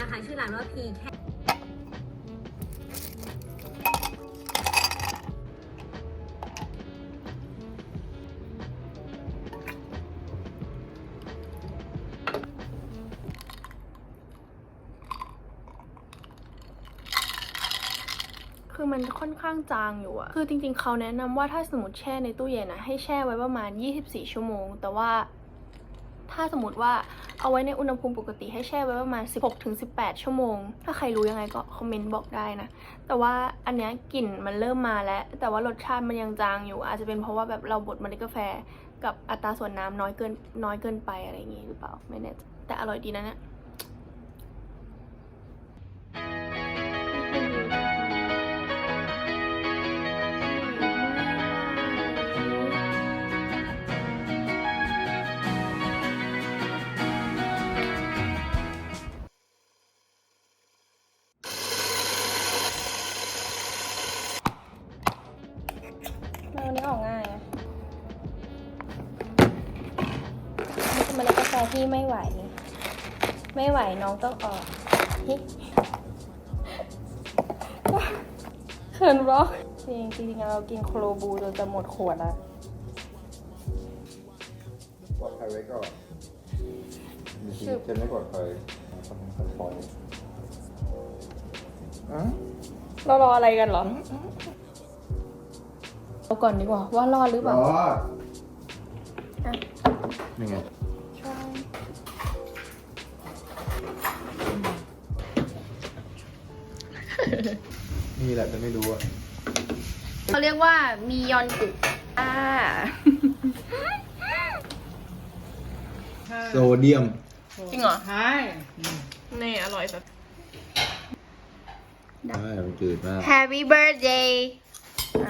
นะคะ ชื่อร้านว่าพีแคคือมันค่อนข้างจางอยู่อะคือจริงๆ เขาแนะนำว่าถ้าสมมติแช่ในตู้เย็นอะให้แช่ไว้ประมาณ 24 ชั่วโมง แต่ว่าถ้าสมมติว่า เอาไว้ในอุณหภูมิปกติให้แช่ไว้ประมาณ 16-18 ชั่วโมง ถ้าใครรู้ยังไงก็คอมเมนต์บอกได้นะ แต่ว่าอันเนี้ยกลิ่นมันเริ่มมาแล้ว แต่ว่ารสชาติมันยังจางอยู่ อาจจะเป็นเพราะว่าแบบเราบดเมล็ดกาแฟกับอัตราส่วนน้ำน้อยเกินน้อยเกินไปอะไรอย่างงี้หรือเปล่าไม่แน่ใจแต่อร่อยดีนะเนี่ย น้องต้องออกฮิเขินบล็อกจริงจริงๆเรากินโคโลบูจนจะหมดขวดแล้วปลอดภัยไว้ก่อนมีชีวิตจะไม่ปลอดภัยทำสปอยอะเรารออะไรกันเหรอเอาก่อนดีกว่าว่ารอดหรือเปรล่าอดอะนี่ไง นี่แหละจะไม่รู้อะเขาเรียกว่ามียอนกุอ่า โซเดียม จริงเหรอ ใช่นี่อร่อยแบบใช่มันจืดมาก Happy birthday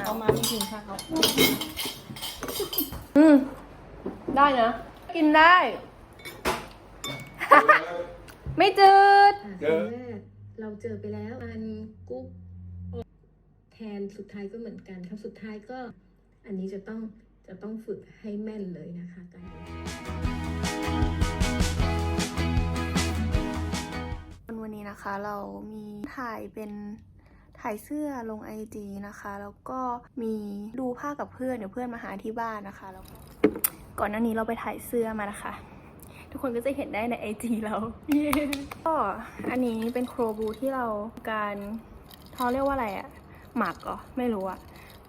เอามาไม่กินค่ะเขาอืม ได้นะ กินได้ ไม่จืดเจอเราเจอไปแล้วอันกุ๊กแท นสุดท้ายก็เหมือนกันครับสุดท้ายก็อันนี้จะต้องจะต้องฝึกให้แม่นเลยนะคะการวันนี้นะคะเรามีถ่ายเป็นถ่ายเสื้อลงไอจีนะคะ แล้วก็มีดูผ้ากับเพื่อนเดี๋ยวเพื่อนมาหาที่บ้านนะคะแล้วก็ก่อนหน้านี้เราไปถ่ายเสื้อมานะคะ ทุกคนก็จะเห็นได้ในไอจีเราก็อันนี้เป็นโครบูที่เราการเขาเรียกว่าอะไรอะ หมักเหรอไม่รู้อะ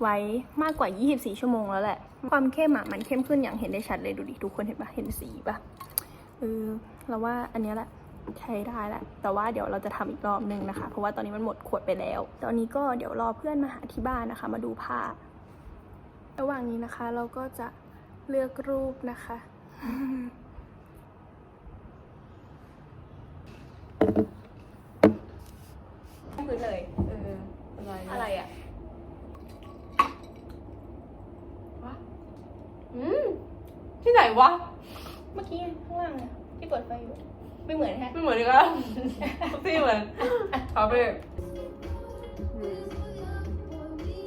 ไว้มากกว่า 24 ชั่วโมงแล้วแหละ ความเข้มอะมันเข้มขึ้นอย่างเห็นได้ชัดเลยดูดิทุกคนเห็นปะเห็นสีปะเออเราว่าอันนี้แหละใช้ได้แหละแต่ว่าเดี๋ยวเราจะทำอีกรอบนึงนะคะ เพราะว่าตอนนี้มันหมดขวดไปแล้ว ตอนนี้ก็เดี๋ยวรอเพื่อนมาหาที่บ้านนะคะ มาดูผ้า ระหว่างนี้นะคะเราก็จะเลือกรูปนะคะ พื้นเลย เอออะไร อะไรอะวะอืม ที่ไหนวะ เมื่อกี้ไงข้างล่างอะที่เปิดไฟอยู่ ไม่เหมือนแฮะ ไม่เหมือนกันที่เหมือนเอาไป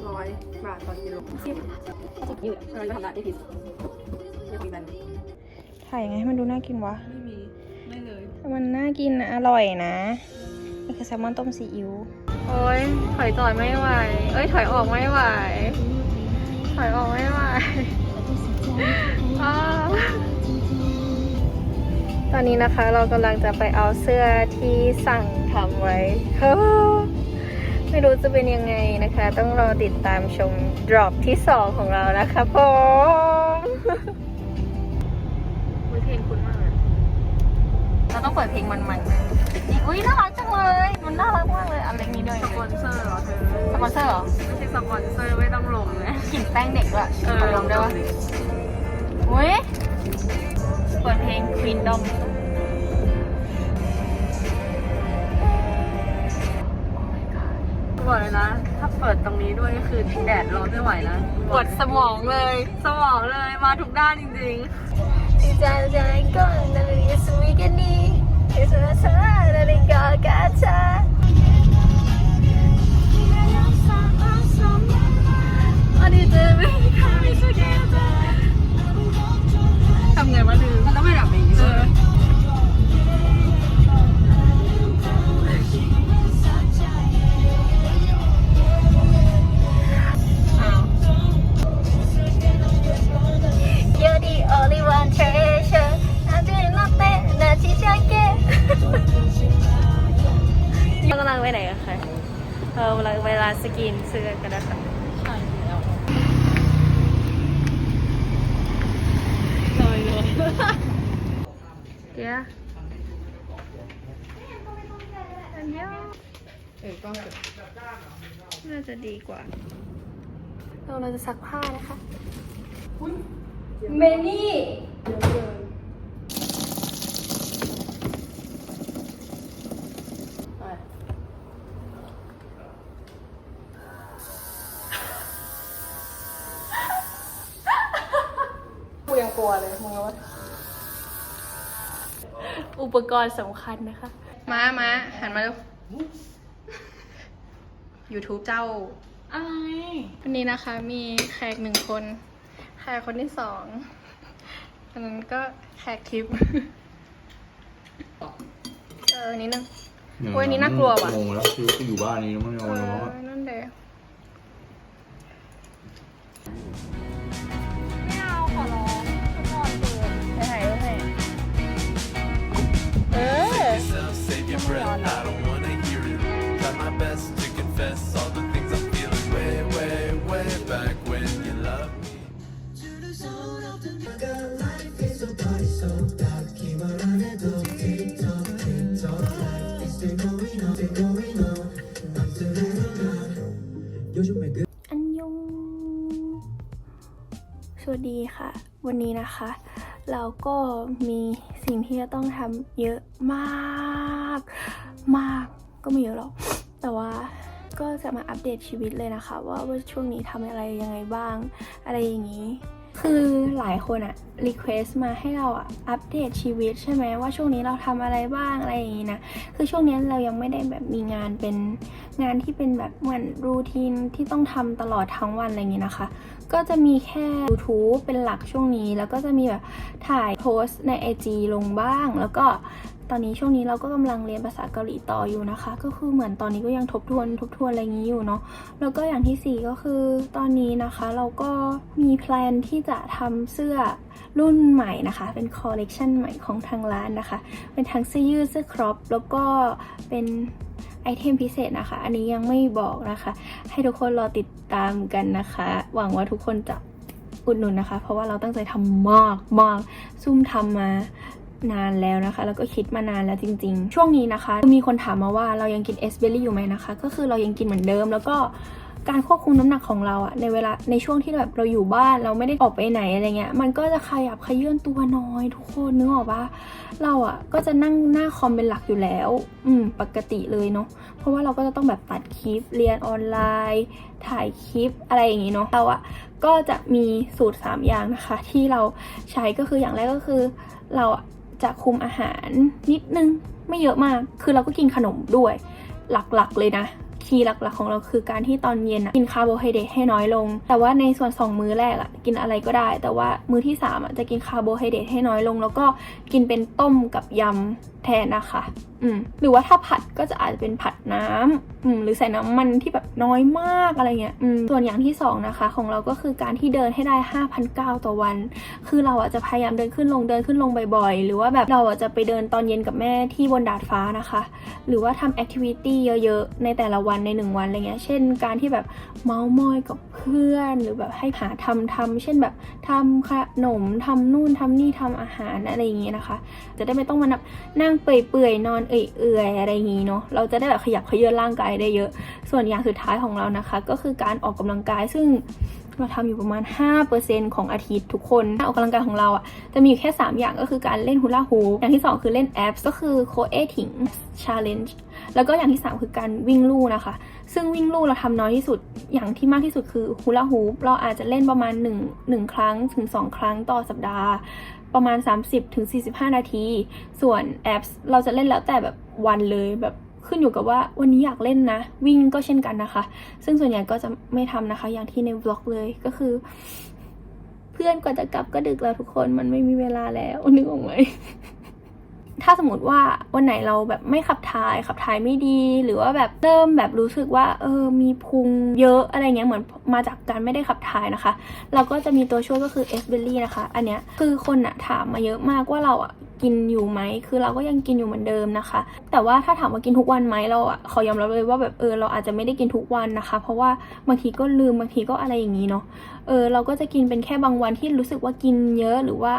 ร้อยบาทต่อกิโลยืดเราจะทำได้ที่ผิดไม่คุยกันถ่ายยังไงให้มันดูน่ากินวะ ไม่มี ไม่เลย มันน่ากินนะ อร่อยนะนี่คือแซลมอนต้มซีอิ๊ว โอ้ยถอยต่อยไม่ไหว เอ้ยถอยออกไม่ไหว ถอยออกไม่ไหวอ้าว ตอนนี้นะคะเรากำลังจะไปเอาเสื้อที่สั่งทำไว้เฮ้อไม่รู้จะเป็นยังไงนะคะ ต้องรอติดตามชม drop ที่สองของเรานะคะผมเพลงคุณมากเลยเราต้องเปิดเพลงมันๆนะอุ้ยน่ารักจังเลย มันน่ารักมากเลยเอะไรนี้ด้วยสปอนเซอร์เหรอเธอสปอนเซอร์เหรอไม่ใช่สปอนเซอร์ไม่ต้องลงนะกลิ่นแป้งเด็กด้วยเออขอลองได้ปะอุ้ย เปิดเพลง Freedom บอกเลยนะ ถ้าเปิดตรงนี้ด้วยก็คือแดดร้อนไม่ไหวนะปวดสมองเลย สมองเลยมาทุกด้านจริงจ jangan dari semigani Suara dari kau kaca ท นเนี้ยเออก็น่าจะดีกว่า เราเราจะซักผ้านะคะเมนี่เยอะเกินไปกูยังกลัวเลยมึงรู้ว่าอุปกรณ์สำคัญนะคะ มามาหันมาเร็ว YouTube เจ้า อะไร วันนี้นะคะมีแขกหนึ่งคน แขกคนที่สองอันนั้นก็แขกทิป เออนิดนึง โอ้ยนี่น่ากลัวว่ะ งงแล้วคืออยู่บ้านนี้แล้วมันเอเอาแล้วอนั่นเดไอันยง สวัสดีค่ะ วันนี้นะคะ เราก็มีสิ่งที่จะต้องทำเยอะมาก มากก็ไม่เยอะหรอก แต่ว่าก็จะมาอัปเดตชีวิตเลยนะคะ ว่าว่าช่วงนี้ทำอะไรยังไงบ้าง อะไรอย่างนี้ คือหลายคนอะรีเควสมาให้เราอะอัปเดตชีวิตใช่ไหมว่าช่วงนี้เราทำอะไรบ้างอะไรอย่างนี้นะ คือช่วงนี้เรายังไม่ได้แบบมีงานเป็นงานที่เป็นแบบเหมือนรูทีนที่ต้องทำตลอดทั้งวันอะไรอย่างนี้นะคะ ก็จะมีแค่ YouTube เป็นหลักช่วงนี้ แล้วก็จะมีแบบถ่ายโพสต์ใน IG ลงบ้าง แล้วก็ ตอนนี้ช่วงนี้เราก็กำลังเรียนภาษาเกาหลีต่ออยู่นะคะ ก็คือเหมือนตอนนี้ก็ยังทบทวนทบทวนอะไรอย่างนี้อยู่เนาะแล้วก็อย่างที่สี่ก็คือตอนนี้นะคะเราก็มีแพลนที่จะทำเสื้อรุ่นใหม่นะคะ เป็นคอลเลกชันใหม่ของทางร้านนะคะ เป็นทั้งเสื้อยืดเสื้อครอปแล้วก็เป็นไอเทมพิเศษนะคะ อันนี้ยังไม่บอกนะคะ ให้ทุกคนรอติดตามกันนะคะ หวังว่าทุกคนจะอุดหนุนนะคะ เพราะว่าเราตั้งใจทำมากมากซุ่มทำมา นานแล้วนะคะ แล้วก็คิดมานานแล้วจริง ๆ ช่วงนี้นะคะ มีคนถามมาว่าเรายังกินเอสเบอรี่อยู่ไหมนะคะ ก็คือเรายังกินเหมือนเดิม แล้วก็การควบคุมน้ำหนักของเราอะในเวลาในช่วงที่แบบเราอยู่บ้านเราไม่ได้ออกไปไหนอะไรเงี้ย มันก็จะขยับขยื่นตัวน้อยทุกคนนึกออกปะเราอะก็จะนั่งหน้าคอมเป็นหลักอยู่แล้ว อืม ปกติเลยเนาะเพราะว่าเราก็จะต้องแบบตัดคลิปเรียนออนไลน์ ถ่ายคลิปอะไรอย่างงี้เนาะเราอะก็จะมีสูตร 3 อย่างนะคะ ที่เราใช้ก็คืออย่างแรกก็คือ เรา จะคุมอาหารนิดนึงไม่เยอะมาก คือเราก็กินขนมด้วย หลักๆเลยนะ คีย์หลักๆของเราคือการที่ตอนเย็นกินคาร์โบไฮเดรตให้น้อยลง แต่ว่าในส่วน 2 มื้อแรกอะกินอะไรก็ได้ แต่ว่ามื้อที่3อะจะกินคาร์โบไฮเดรตให้น้อยลง แล้วก็กินเป็นต้มกับยำแทนนะคะอืมหรือว่าถ้าผัดก็จะอาจจะเป็นผัดน้ำอืมหรือใส่น้ำมันที่แบบน้อยมากอะไรเงี้ยอืมส่วนอย่างที่สองนะคะ ของเราก็คือการที่เดินให้ได้ 5,009ต่อวัน คือเราอะจะพยายามเดินขึ้นลงเดินขึ้นลงบ่อยๆ หรือว่าแบบเราอะจะไปเดินตอนเย็นกับแม่ที่บนดาดฟ้านะคะ หรือว่าทำแอคทิวิตี้เยอะๆ ในแต่ละวันในหนึ่งวันอะไรเงี้ย เช่นการที่แบบเมาส์มอยกับเพื่อนหรือแบบให้หาทำทำเช่นแบบทำขนมทำนู่นทำนี่ทำอาหารอะไรอย่างเงี้ยนะคะ จะได้ไม่ต้องมานับนั่งเปื่อยๆนอนเอื่อยๆอะไรอย่างงี้เนาะเราจะได้แบบขยับเขยื้อนร่างกายได้เยอะ ส่วนอย่างสุดท้ายของเรานะคะ ก็คือการออกกำลังกายซึ่ง เราทำอยู่ประมาณ 5%ของอาทิตย์ทุกคนการออกกำลังกายของเราอะจะมีอยู่แค่ 3 อย่างก็คือการเล่นฮูลาฮูปอย่างที่ 2 คือเล่นแอปก็คือโคเอถิงชาเลนจ์แล้วก็อย่างที่ 3 คือการวิ่งลู่นะคะ ซึ่งวิ่งลู่เราทำน้อยที่สุดอย่างที่มากที่สุดคือฮูลาฮูปเราอาจจะเล่นประมาณ 1 1 ครั้งถึง 2 ครั้งต่อสัปดาห์ ประมาณ 30-45 นาที ส่วนแอปเราจะเล่นแล้วแต่แบบวันเลยแบบ ขึ้นอยู่กับว่าวันนี้อยากเล่นนะ วิ่งก็เช่นกันนะคะ ซึ่งส่วนใหญ่ก็จะไม่ทำนะคะ อย่างที่ในบล็อกเลยก็คือ เพื่อนกว่าจะกลับก็ดึกแล้วทุกคนมันไม่มีเวลาแล้วนึกออกไหม ถ้าสมมติว่าวันไหนเราแบบไม่ขับถ่ายขับถ่ายไม่ดี หรือว่าแบบเริ่มแบบรู้สึกว่าเออมีพุงเยอะอะไรเงี้ยเหมือนมาจากการไม่ได้ขับถ่ายนะคะ เราก็จะมีตัวช่วยก็คือเอสเบลลี่นะคะ อันเนี้ยคือคนอะถามมาเยอะมากว่าเราอะกินอยู่ไหม คือเราก็ยังกินอยู่เหมือนเดิมนะคะ แต่ว่าถ้าถามว่ากินทุกวันไหมเราอะขอยอมรับเลยว่าแบบเออเราอาจจะไม่ได้กินทุกวันนะคะ เพราะว่าบางทีก็ลืมบางทีก็อะไรอย่างนี้เนาะ เออเราก็จะกินเป็นแค่บางวันที่รู้สึกว่ากินเยอะหรือว่า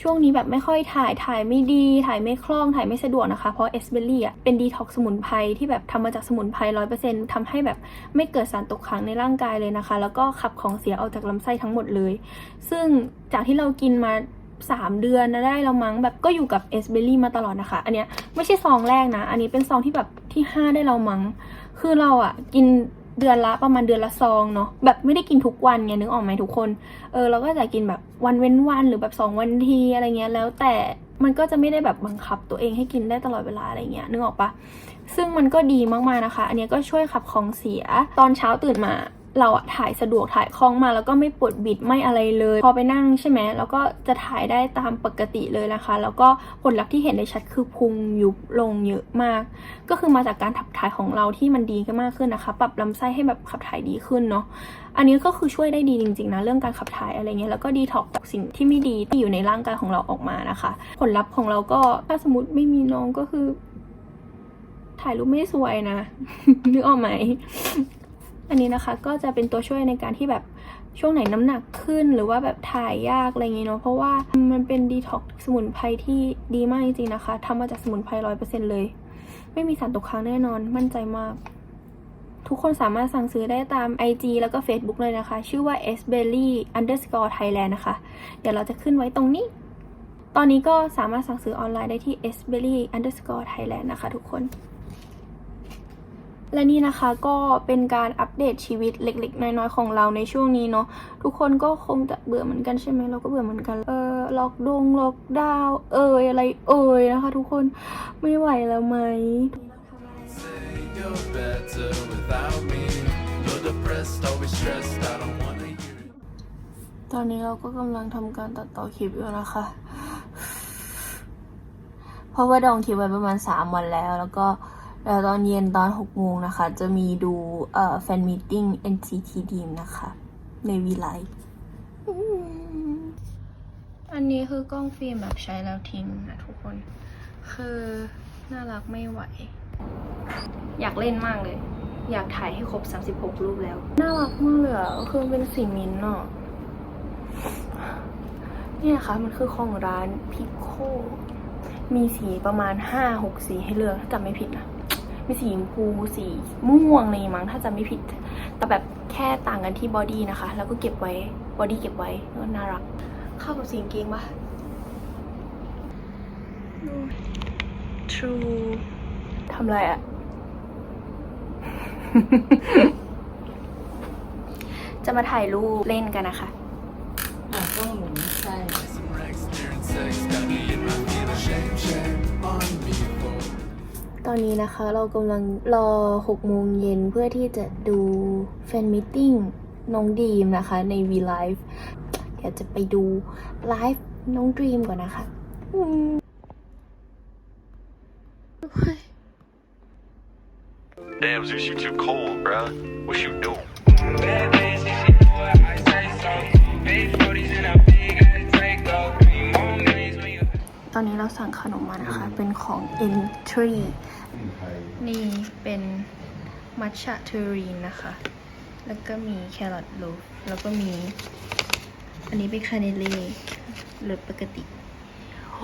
ช่วงนี้แบบไม่ค่อยถ่ายถ่ายไม่ดี ถ่ายไม่คล่องถ่ายไม่สะดวกนะคะ เพราะเอสเบลลี่อะเป็นดีท็อกสมุนไพรที่แบบทำมาจากสมุนไพรร้อยเปอร์เซ็นต์ทำให้แบบไม่เกิดสารตกค้างในร่างกายเลยนะคะ แล้วก็ขับของเสียออกจากลำไส้ทั้งหมดเลย ซึ่งจากที่เรากินมา3เดือนนะได้เรามั้งแบบก็อยู่กับเอสเบลลี่มาตลอดนะคะ อันเนี้ยไม่ใช่ซองแรกนะ อันนี้เป็นซองที่แบบที่5ได้เรามั้งคือเราอะกิน เดือนละประมาณเดือนละซองเนาะแบบไม่ได้กินทุกวันไงนึกออกไหมทุกคนเออเราก็จะกินแบบวันเว้นวันหรือแบบสองวันทีอะไรเงี้ยแล้วแต่มันก็จะไม่ได้แบบบังคับตัวเองให้กินได้ตลอดเวลาอะไรเงี้ยนึกออกปะซึ่งมันก็ดีมากๆนะคะ อันนี้ก็ช่วยขับของเสียตอนเช้าตื่นมา เราอะถ่ายสะดวกถ่ายคล่องมาแล้วก็ไม่ปวดบิดไม่อะไรเลย พอไปนั่งใช่ไหมแล้วก็จะถ่ายได้ตามปกติเลยนะคะ แล้วก็ผลลัพธ์ที่เห็นได้ชัดคือพุงยุบลงเยอะมาก ก็คือมาจากการขับถ่ายของเราที่มันดีขึ้นมากขึ้นนะคะ ปรับลำไส้ให้แบบขับถ่ายดีขึ้นเนาะอันนี้ก็คือช่วยได้ดีจริงๆนะเรื่องการขับถ่ายอะไรเงี้ยแล้วก็ดีท็อกจากสิ่งที่ไม่ดีที่อยู่ในร่างกายของเราออกมานะคะ ผลลัพธ์ของเราก็ถ้าสมมติไม่มีน้องก็คือ ถ่ายรูปไม่สวยนะนึกออกไหม อันนี้นะคะก็จะเป็นตัวช่วยในการที่แบบช่วงไหนน้ำหนักขึ้นหรือว่าแบบถ่ายยากอะไรอย่างเงี้ยเนาะเพราะว่ามันเป็นดีท็อกสมุนไพรที่ดีมากจริงๆนะคะทำมาจากสมุนไพรร้อยเปอร์เซ็นเลย ไม่มีสารตกค้างแน่นอนมั่นใจมาก ทุกคนสามารถสั่งซื้อได้ตาม IG แล้วก็ Facebook เลยนะคะ ชื่อว่า s b e l l y underscore Thailand นะคะ เดี๋ยวเราจะขึ้นไว้ตรงนี้ ตอนนี้ก็สามารถสั่งซื้อออนไลน์ได้ที่ s b e l l y underscore Thailand นะคะทุกคน และนี่นะคะก็เป็นการอัปเดตชีวิตเล็ก ๆ น้อยๆของเราในช่วงนี้เนาะทุกคนก็คงจะเบื่อเหมือนกันใช่ไหมเราก็เบื่อเหมือนกัน เออล็อกดงล็อกดาวน์เอ่ยอะไรเอ่ยนะคะ ทุกคนไม่ไหวแล้วไหม Say you're better without me. No depressed, always stressed. I don't wanna hear it. ตอนนี้เราก็กำลังทำการตัดต่อคลิปอยู่นะคะ เพราะว่าดองคลิปไว้ประมาณ 3 วันแล้วแล้วก็ เดี๋ยวตอนเย็นตอน 6 โมงนะคะ จะมีดูเอ่อแฟนมีตติ้ง NCT Dream นะคะ ในวีไลฟ์อันนี้คือกล้องฟิล์มแบบใช้แล้วทิ้งนะทุกคน คือน่ารักไม่ไหว อยากเล่นมากเลย อยากถ่ายให้ครบ 36 รูปแล้ว น่ารักมากเลยอะคือมันเป็นสีมิ้นท์อะเนี่ยค่ะ มันคือของร้านพิโคมีสีประมาณ 5-6 สีให้เลือกถ้าจำไม่ผิดนะ มีสีชมพูสีม่วงอะไรอย่างงี้มั้งถ้าจำไม่ผิด แต่แบบแค่ต่างกันที่บอดี้นะคะ แล้วก็เก็บไว้บอดี้เก็บไว้ก็น่ารัก เข้ากับสีกางเกงปะดู True ทำอะไรอะ จะมาถ่ายรูปเล่นกันนะคะ Some racks during sex got me in my ตอนนี้นะคะเรากำลังรอ 6 โมงเย็นเพื่อที่จะดูแฟนมิทติ้งน้องดีมนะคะใน V Live เดี๋ยวจะไปดูไลฟ์น้องดีมก่อนนะคะอืม Damn, Zeus, you too cold, bruh. What you do? Bad bitch, if she do it, I say so. Big ตอนนี้เราสั่งขนมมานะคะ เป็นของ Entry นี่เป็นมัทฉะเทอรีนนะคะ แล้วก็มีแครอทลูฟแล้วก็มี อันนี้เป็นคาเนเล่รสปกติ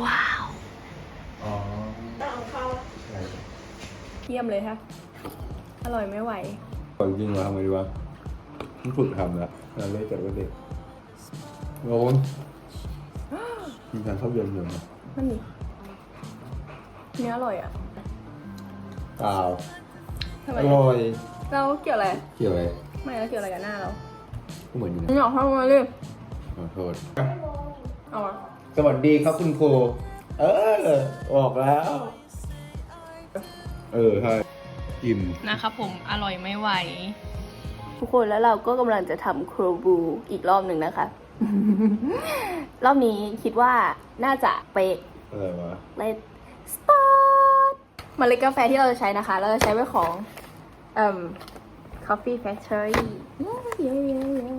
ว้าว อ๋อเยี่ยมเลยค่ะ อร่อยไม่ไหวก่อนจริงเหรอทำไงดีวะต้องฝึกทำละเราเล่นแต่ว่าเด็กโอ้ยมีการชอบเรียนอยู่นะ มันนี่เนื้ออร่อยอะเปล่าทำไมอร่อย เราเกี่ยวอะไร เกี่ยวอะไรไม่แล้วเกี่ยวอะไรกับหน้าเราก็เหมือนอยู่นะไม่อยากทำอะไรเลยขอโทษ เอาอะสวัสดีครับคุณครูเออออกแล้ว เออใช่กินนะครับผมอร่อยไม่ไหว ทุกคนแล้วเราก็กำลังจะทำโครบูอีกรอบหนึ่งนะคะ รอบนี้คิดว่าน่าจะเป๊ะอะไรวะ Let's start เมล็ดกาแฟที่เราจะใช้นะคะ เราจะใช้ไว้ของเอ่ม Coffee Factory เย้เย้เย้เย้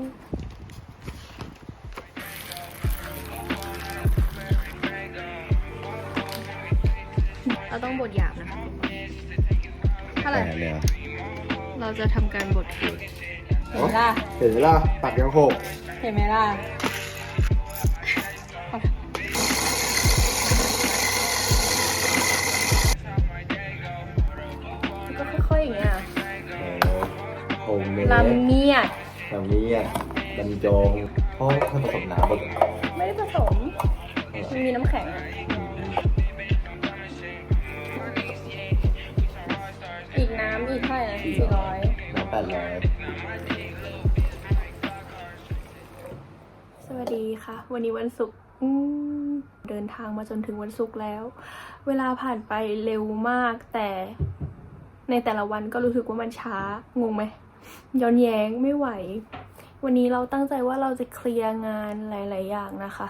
เราต้องบดหยาบนะคะเท่าไหร่แต่เนี่ยเราจะทำการบดคือเห็นไหมล่ะเห็นไหมล่ะตักยังหก เห็นไหมล่ะก็ค่อยๆอย่างเงี้ยเออโฮมเมดลำเมียดลำนี้อะบรรจงพ่อถ้าผสมน้ำบนไม่ได้ผสม มันมีน้ำแข็งอะอีกน้ำอีกเท่าไหร่นะสี่ร้อยน้ำแปดร้อย วัสดีค่ะ วันนี้วันศุกร์เดินทางมาจนถึงวันศุกร์แล้ว เวลาผ่านไปเร็วมาก แต่ในแต่ละวันก็รู้สึกว่ามันช้างงไหมย้อนแย้งไม่ไหว วันนี้เราตั้งใจว่าเราจะเคลียร์งานหลาย ๆ อย่างนะคะ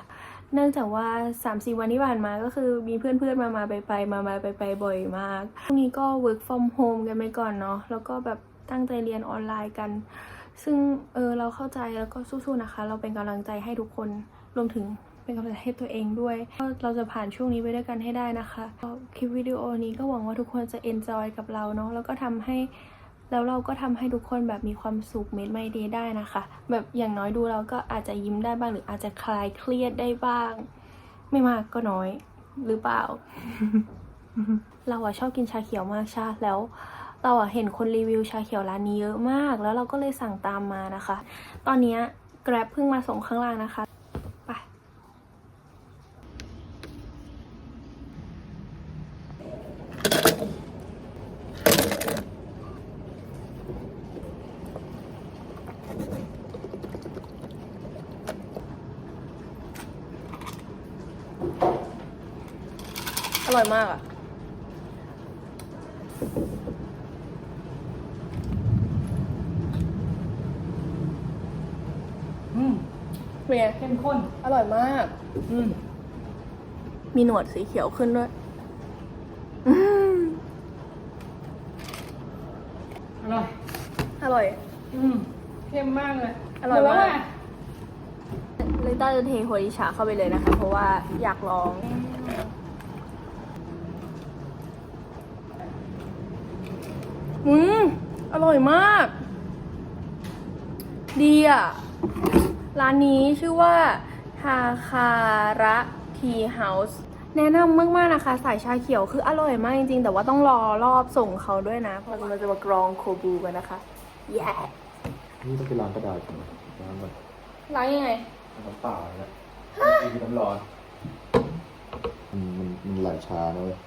เนื่องจากว่า3าสี่วันที่ผ่านมาก็คือมีเพื่อน ๆ มามาไปไปมามาไปไปบ่อยมากช่วงนี้ก็ work from home กันไปก่อนเนาะแล้วก็แบบตั้งใจเรียนออนไลน์กัน ซึ่งเออเราเข้าใจแล้วก็สู้ๆนะคะ เราเป็นกำลังใจให้ทุกคนรวมถึงเป็นกำลังใจให้ตัวเองด้วยก็เราจะผ่านช่วงนี้ไปด้วยกันให้ได้นะคะก็คลิปวิดีโอนี้ก็หวังว่าทุกคนจะ enjoy กับเราเนาะแล้วก็ทำให้แล้วเราก็ทำให้ทุกคนแบบมีความสุขเมดไม่ดีได้นะคะ แบบอย่างน้อยดูเราก็อาจจะยิ้มได้บ้างหรืออาจจะคลายเครียดได้บ้าง ไม่มากก็น้อยหรือเปล่า เราอะชอบกินชาเขียวมากชาแล้ว เราอะเห็นคนรีวิวชาเขียวร้านนี้เยอะมาก แล้วเราก็เลยสั่งตามมานะคะ ตอนนี้ Grab เพิ่งมาส่งข้างล่างนะคะไปอร่อยมากอะ เป็นไงเข้มข้น อร่อยมาก อืมมีหนวดสีเขียวขึ้นด้วยอืมอร่อย อร่อย อืมเข้มมากเลยอร่อยมากเลยต้าจะเทโฮริชาเข้าไปเลยนะคะ เพราะว่าอยากลอง อืม อร่อยมาก ดีอะ ร้านนี้ชื่อว่าฮาคาระทีเฮาส์แนะนำมากๆนะคะ สายชาเขียวคืออร่อยมากจริงๆ แต่ว่าต้องรอรอบส่งเขาด้วยนะ เพราะเราจะมากรองโคบูกันนะคะแย่นี่ต้องไปล้างกระดาษก่อนล้างแบบร้านยังไงน้ำเปล่าเนี่ยมีน้ำร้อน มันมันมันไหลช้านะเว้ย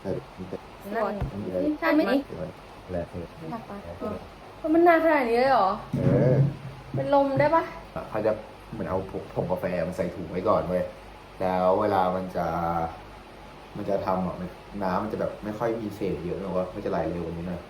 แต่มันแต่มันมีอะไรใช่ไหมนี่เดี๋ยวแหละเออหนักปะมันนานขนาดนี้เลยเหรอ เออ เป็นลมได้ปะเขาจะเหมือนเอาผงกาแฟมาใส่ถุงไว้ก่อนเว้ยแล้วเวลามันจะ มันจะทำอะน้ำมันจะแบบไม่ค่อยมีเศษเยอะหรอกว่ามันจะไหลเร็วกว่านี้นะ